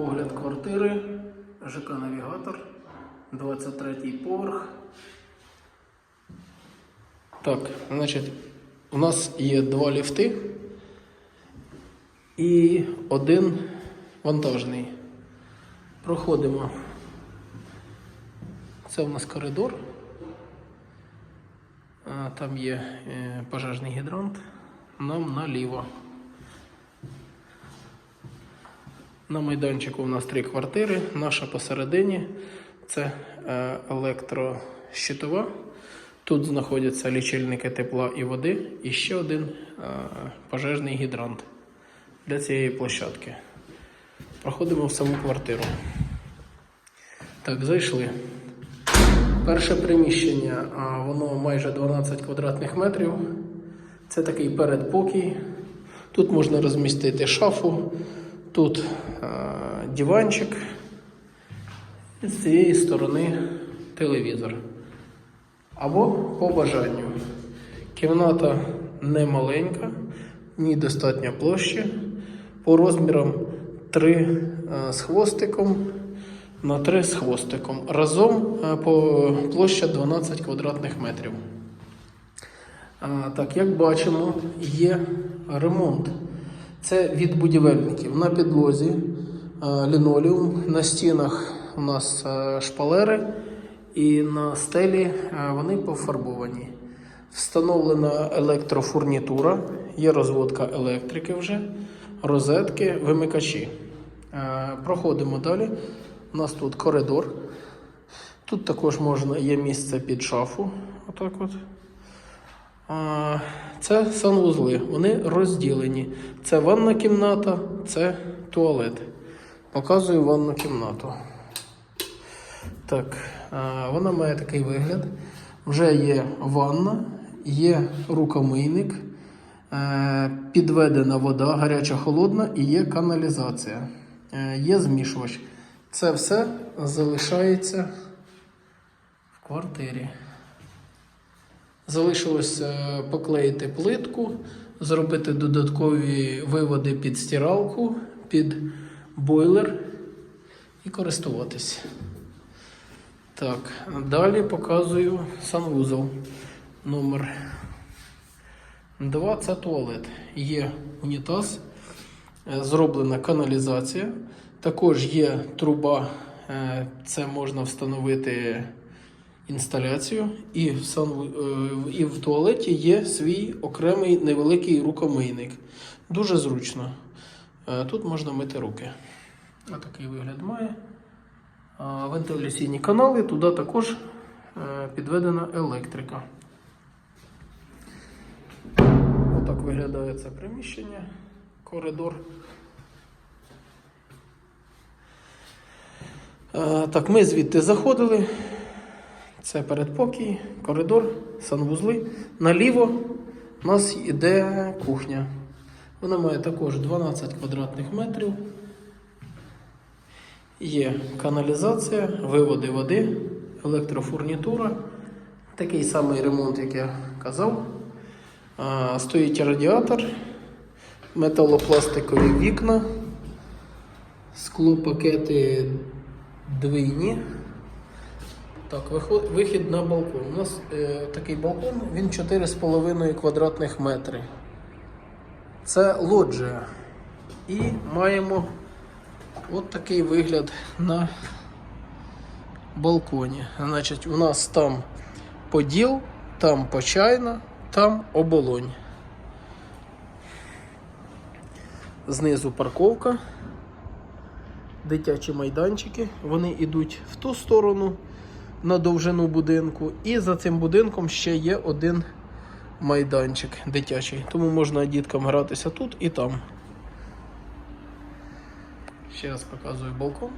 Огляд квартири, ЖК Навігатор, 23 поверх. Так, значить, у нас є два ліфти і один вантажний. Проходимо. Це у нас коридор. Там є е, пожежний гідрант. Нам наліво. На майданчику у нас три квартири. Наша посередині це е, електрощитова. Тут знаходяться лічильники тепла і води і ще один е, пожежний гідрант для цієї площадки. Проходимо в саму квартиру. Так, зайшли. Перше приміщення, воно майже 12 квадратних метрів. Це такий передпокій. Тут можна розмістити шафу, тут а, диванчик, і з цієї сторони телевізор. Або по бажанню. Кімната не маленька, ні достатньо площі. По розмірам 3 з хвостиком на 3 з хвостиком. Разом е, по площа 12 квадратних метрів. Так, як бачимо, є ремонт. Це від будівельників. На підлозі е, лінолеум, на стінах у нас е, шпалери, і на стелі е, вони пофарбовані. Встановлена електрофурнітура, є розводка електрики вже, розетки, вимикачі. Проходимо далі. У нас тут коридор. Тут також можна є місце під шафу. Отак от. Це санвузли, вони розділені. Це ванна кімната, це туалет. Показую ванну кімнату. Так, вона має такий вигляд. Вже є ванна, є рукомийник, е, підведена вода, гаряча холодна і є каналізація. Е, Є змішувач. Це все залишається в квартирі. Залишилось е, поклеїти плитку, зробити додаткові виводи під стиралку, під бойлер і користуватись. Так, далі показую санвузол номер 2 це туалет. Є унітаз, е, зроблена каналізація. Також є труба, е, це можна встановити інсталяцію. І в, санву, е, і в туалеті є свій окремий невеликий рукомийник. Дуже зручно. Е, Тут можна мити руки. Отакий вигляд має. Вентиляційні канали, туди також е, підведена електрика. Отак виглядає це приміщення, коридор. Так, ми звідти заходили. Це передпокій, коридор, санвузли. Наліво у нас йде кухня. Вона має також 12 квадратних метрів. Є каналізація, виводи води, електрофурнітура. Такий самий ремонт, як я казав. Стоїть радіатор, металопластикові вікна, склопакети двійні. Так, вихід на балкон. У нас е, такий балкон, він 4,5 квадратних метри. Це лоджія. І маємо от такий вигляд на балконі. Значить, у нас там поділ, там почайна, там оболонь. Знизу парковка, дитячі майданчики. Вони йдуть в ту сторону на довжину будинку. І за цим будинком ще є один майданчик дитячий. Тому можна діткам гратися тут і там. Ще раз показую балкон.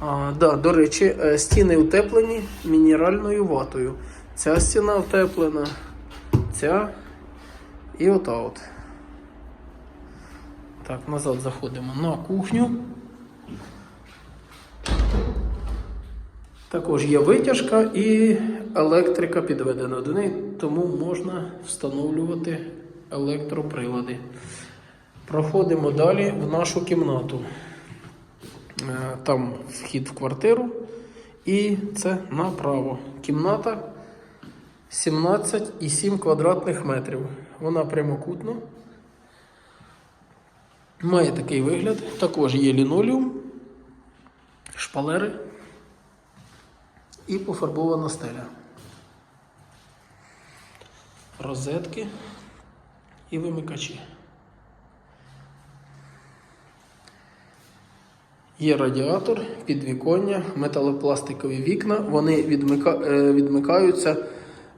А, да, до речі, е, стіни утеплені мінеральною ватою. Ця стіна утеплена, ця і ота от. Так, назад заходимо на кухню. Також є витяжка і електрика підведена до неї, тому можна встановлювати електроприлади. Проходимо далі в нашу кімнату. Е, Там вхід в квартиру. І це направо. Кімната 17,7 квадратних метрів. Вона прямокутна. Має такий вигляд. Також є лінолеум, шпалери і пофарбована стеля. Розетки і вимикачі. Є радіатор, підвіконня, металопластикові вікна. Вони відмика... е, відмикаються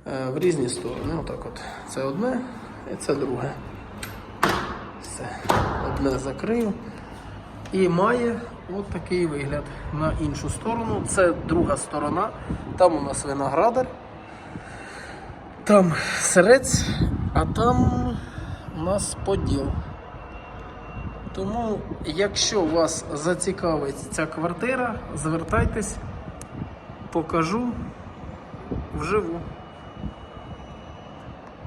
е, в різні сторони. Отак от. Це одне і це друге. Все. Одне закрию. І має от такий вигляд на іншу сторону. Це друга сторона. Там у нас виноградар. Там серець, а там у нас поділ. Тому, якщо вас зацікавить ця квартира, звертайтесь, покажу вживу.